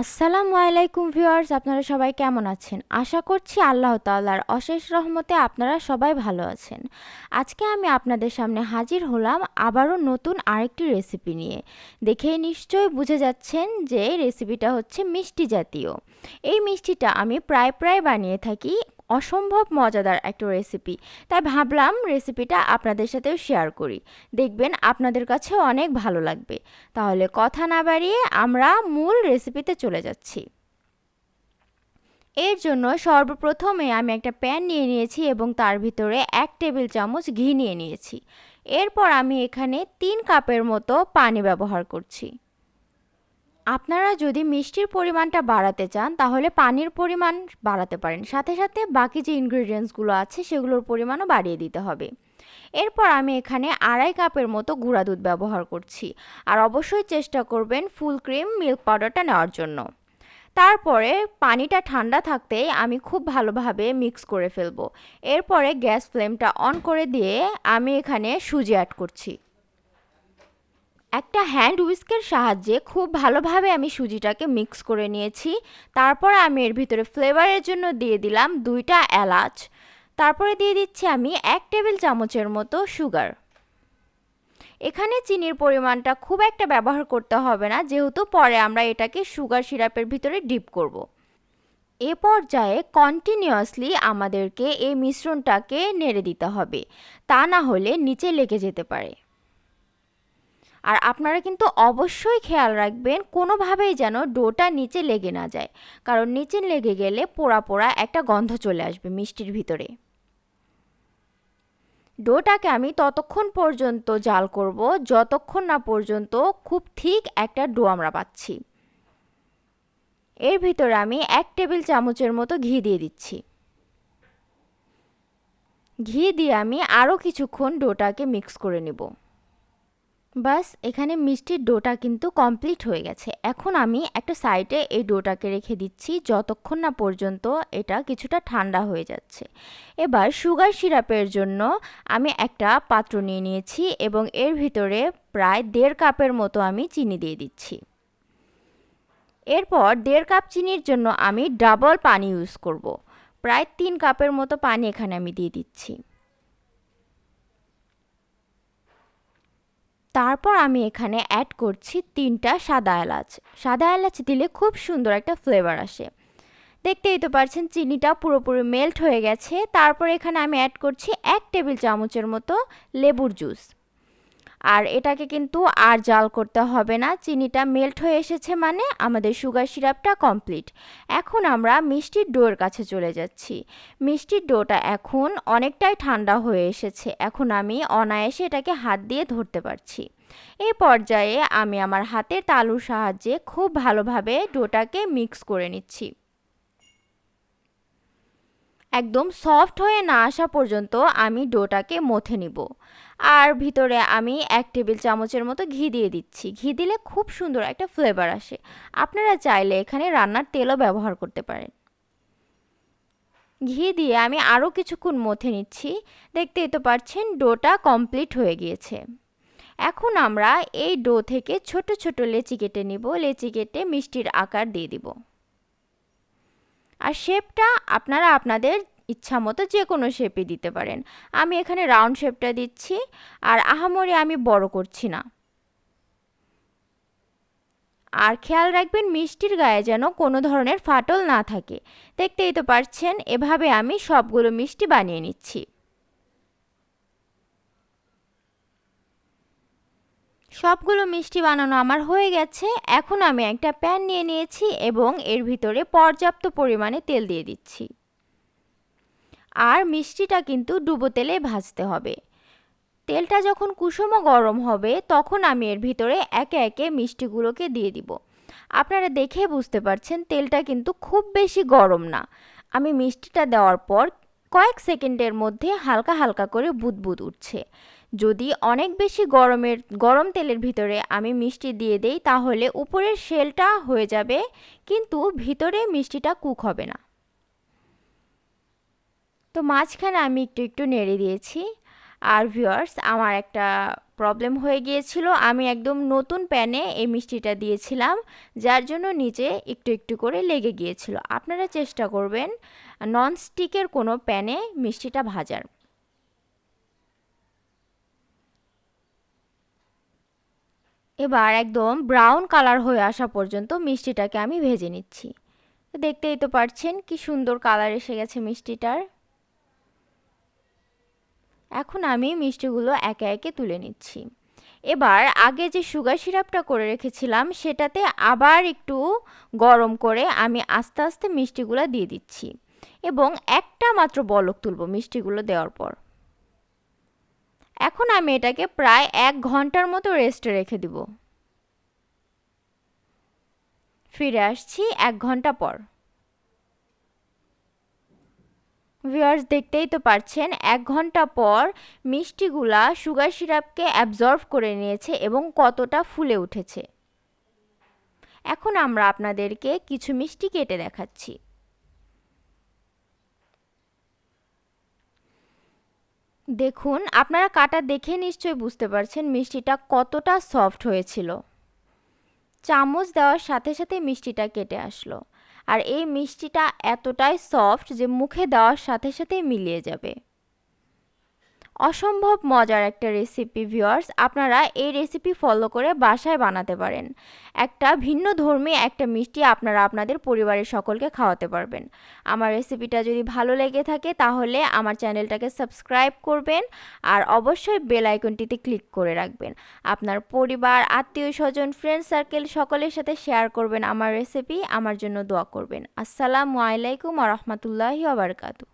আসসালামু আলাইকুম ভিউয়ার্স, আপনারা সবাই কেমন আছেন? আশা করছি আল্লাহ তাল্লার অশেষ রহমতে আপনারা সবাই ভালো আছেন। আজকে আমি আপনাদের সামনে হাজির হলাম আবারও নতুন আরেকটি রেসিপি নিয়ে। দেখেই নিশ্চয়ই বুঝে যাচ্ছেন যে রেসিপিটা হচ্ছে মিষ্টি জাতীয়। এই মিষ্টিটা আমি প্রায় প্রায় বানিয়ে থাকি অসম্ভব মজাদার একটা রেসিপি তাই ভাবলাম রেসিপিটা আপনাদের সাথেও শেয়ার করি। দেখবেন আপনাদের কাছেও অনেক ভালো লাগবে। তাহলে কথা না বাড়িয়ে আমরা মূল রেসিপিতে চলে যাচ্ছি। এর জন্য সর্বপ্রথমে আমি একটা প্যান নিয়ে নিয়েছি এবং তার ভিতরে এক টেবিল চামচ ঘি নিয়ে নিয়েছি। এরপর আমি এখানে তিন কাপের মতো পানি ব্যবহার করছি। আপনারা যদি মিষ্টির পরিমাণটা বাড়াতে চান, তাহলে পানির পরিমাণ বাড়াতে পারেন। সাথে সাথে বাকি যে ইনগ্রিডিয়েন্টসগুলো আছে, সেগুলোর পরিমাণও বাড়িয়ে দিতে হবে। এরপর আমি এখানে আড়াই কাপের মতো গুঁড়া দুধ ব্যবহার করছি। আর অবশ্যই চেষ্টা করবেন ফুল ক্রিম মিল্ক পাউডারটা নেওয়ার জন্য। তারপরে পানিটা ঠান্ডা থাকতেই আমি খুব ভালোভাবে মিক্স করে ফেলব। এরপরে গ্যাস ফ্লেমটা অন করে দিয়ে আমি এখানে সুজি অ্যাড করছি। একটা হ্যান্ড উইস্কের সাহায্যে খুব ভালোভাবে আমি সুজিটাকে মিক্স করে নিয়েছি। তারপর আমি এর ভিতরে ফ্লেভারের জন্য দিয়ে দিলাম দুইটা এলাচ। তারপরে দিয়ে দিচ্ছি আমি এক টেবিল চামচের মতো সুগার এখানে চিনির পরিমাণটা খুব একটা ব্যবহার করতে হবে না, যেহেতু পরে আমরা এটাকে সুগার সিরাপের ভিতরে ডিপ করব। এ পর্যায়ে কন্টিনিউয়াসলি আমাদেরকে এই মিশ্রণটাকে নেড়ে দিতে হবে। তা না হলে নিচে লেগে যেতে পারে। আর আপনারা কিন্তু অবশ্যই খেয়াল রাখবেন কোনোভাবেই যেন ডোটা নিচে লেগে না যায়। কারণ নিচে লেগে গেলে পোড়া পোড়া একটা গন্ধ চলে আসবে মিষ্টির ভিতরে। ডোটাকে আমি ততক্ষণ পর্যন্ত জাল করব, যতক্ষণ না পর্যন্ত খুব ঠিক একটা ডো আমরা পাচ্ছি। এর ভিতরে আমি এক টেবিল চামচের মতো ঘি দিয়ে দিচ্ছি। ঘি দিয়ে আমি আরও কিছুক্ষণ ডোটাকে মিক্স করে নেব। বাস, এখানে মিষ্টির ডোটা কিন্তু কমপ্লিট হয়ে গেছে। এখন আমি একটা সাইডে এই ডোটাকে রেখে দিচ্ছি, যতক্ষণ না পর্যন্ত এটা কিছুটা ঠান্ডা হয়ে যাচ্ছে। এবার সুগার সিরাপের জন্য আমি একটা পাত্র নিয়ে নিয়েছি এবং এর ভিতরে প্রায় দেড় কাপের মতো আমি চিনি দিয়ে দিচ্ছি। এরপর দেড় কাপ চিনির জন্য আমি ডাবল পানি ইউজ করব। প্রায় তিন কাপের মতো পানি এখানে আমি দিয়ে দিচ্ছি। তারপর আমি এখানে অ্যাড করছি তিনটা সাদা এলাচ। সাদা এলাচ দিলে খুব সুন্দর একটা ফ্লেভার আসে। দেখতেই তো পারছেন, চিনিটা পুরোপুরি মেল্ট হয়ে গেছে। তারপর এখানে আমি অ্যাড করছি এক টেবিল চামচের মতো লেবুর জুস আর এটাকে কিন্তু আর জাল করতে হবে না। চিনিটা মেল্ট হয়ে এসেছে মানে আমাদের সুগার সিরাপটা কমপ্লিট এখন আমরা মিষ্টির ডোর কাছে চলে যাচ্ছি। মিষ্টির ডোটা এখন অনেকটাই ঠান্ডা হয়ে এসেছে। এখন আমি অনায়াসে এটাকে হাত দিয়ে ধরতে পারছি। এই পর্যায়ে আমি আমার হাতের তালুর সাহায্যে খুব ভালোভাবে ডোটাকে মিক্স করে নিচ্ছি। একদম সফট হয়ে না আসা পর্যন্ত আমি ডোটাকে মথে নিব। আর ভিতরে আমি এক টেবিল চামচের মতো ঘি দিয়ে দিচ্ছি। ঘি দিলে খুব সুন্দর একটা ফ্লেভার আসে। আপনারা চাইলে এখানে রান্নার তেলও ব্যবহার করতে পারেন। ঘি দিয়ে আমি আরও কিছুক্ষণ মথে নিচ্ছি। দেখতেই তো পারছেন ডোটা কমপ্লিট হয়ে গিয়েছে। এখন আমরা এই ডো থেকে ছোট ছোট লেচি কেটে নিব। লেচি কেটে মিষ্টির আকার দিয়ে দিব। আর শেপটা আপনারা আপনাদের ইচ্ছা মতো যে কোনো শেপে দিতে পারেন। আমি এখানে রাউন্ড শেপটা দিচ্ছি, আর আহামরি আমি বড় করছি না। আর খেয়াল রাখবেন মিষ্টির গায়ে যেন কোনো ধরনের ফাটল না থাকে। দেখতেই তো পারছেন, এভাবে আমি সবগুলো মিষ্টি বানিয়ে নিচ্ছি। সবগুলো মিষ্টি বানানো আমার হয়ে গেছে। এখন আমি একটা প্যান নিয়ে নিয়েছি এবং এর ভিতরে পর্যাপ্ত পরিমাণে তেল দিয়ে দিচ্ছি। আর মিষ্টিটা কিন্তু ডুবো তেলে ভাজতে হবে। তেলটা যখন কুসুমও গরম হবে, তখন আমি এর ভিতরে একে একে মিষ্টিগুলোকে দিয়ে দিব। আপনারা দেখে বুঝতে পারছেন তেলটা কিন্তু খুব বেশি গরম না। আমি মিষ্টিটা দেওয়ার পর কয়েক সেকেন্ডের মধ্যে হালকা হালকা করে বুদবুদ উঠছে। যদি অনেক বেশি গরমের, গরম তেলের ভিতরে আমি মিষ্টি দিয়ে দেই, তাহলে উপরের শেলটা হয়ে যাবে, কিন্তু ভিতরে মিষ্টিটা কুক হবে না। তো মাঝখানে আমি একটু একটু নেড়ে দিয়েছি। আর ভিউয়ার্স আমার একটা প্রবলেম হয়ে গিয়েছিল। আমি একদম নতুন প্যানে এই মিষ্টিটা দিয়েছিলাম, যার জন্য নিচে একটু একটু করে লেগে গিয়েছিল। আপনারা চেষ্টা করবেন নন স্টিকের কোনো প্যানে মিষ্টিটা ভাজার। এবার একদম ব্রাউন কালার হয়ে আসা পর্যন্ত মিষ্টিটাকে আমি ভেজে নিচ্ছি। দেখতেই তো পারছেন কি সুন্দর কালার এসে গেছে মিষ্টিটার। এখন আমি মিষ্টিগুলো একে একে তুলে নিচ্ছি। এবার আগে যে সুগার সিরাপটা করে রেখেছিলাম, সেটাতে আবার একটু গরম করে আমি আস্তে আস্তে মিষ্টিগুলো দিয়ে দিচ্ছি এবং একটা মাত্র বলক তুলব মিষ্টিগুলো দেওয়ার পর। এখন আমি এটাকে প্রায় এক ঘণ্টার মতো রেস্টে রেখে দিব। ফিরে আসছি এক ঘণ্টা পর। ভিউয়ার্স দেখতেই তো পারছেন, এক ঘণ্টা পর মিষ্টিগুলা সুগার সিরাপকে অ্যাবজর্ভ করে নিয়েছে এবং কতটা ফুলে উঠেছে। এখন আমরা আপনাদেরকে কিছু মিষ্টি কেটে দেখাচ্ছি। দেখুন, আপনারা কাটা দেখে নিশ্চয়ই বুঝতে পারছেন মিষ্টিটা কতটা সফট হয়েছিল। চামচ দেওয়ার সাথে সাথে মিষ্টিটা কেটে আসলো। আর এই মিষ্টিটা এতটাই সফট যে মুখে দেওয়ার সাথে সাথে মিলিয়ে যাবে। অসম্ভব মজার একটা রেসিপি ভিউয়ার্স আপনারা এই রেসিপি ফলো করে বাসায় বানাতে পারেন। একটা ভিন্ন ধর্মী, একটা মিষ্টি আপনারা আপনাদের পরিবারের সকলকে খাওয়াতে পারবেন। আমার রেসিপিটা যদি ভালো লেগে থাকে, তাহলে আমার চ্যানেলটাকে সাবস্ক্রাইব করবেন আর অবশ্যই বেল আইকনটিতে ক্লিক করে রাখবেন। আপনার পরিবার আত্মীয় স্বজন ফ্রেন্ড সার্কেল সকলের সাথে শেয়ার করবেন আমার রেসিপি আমার জন্য দোয়া করবেন। আসসালামু আলাইকুম আ রহমতুল্লাহি আবরকাতু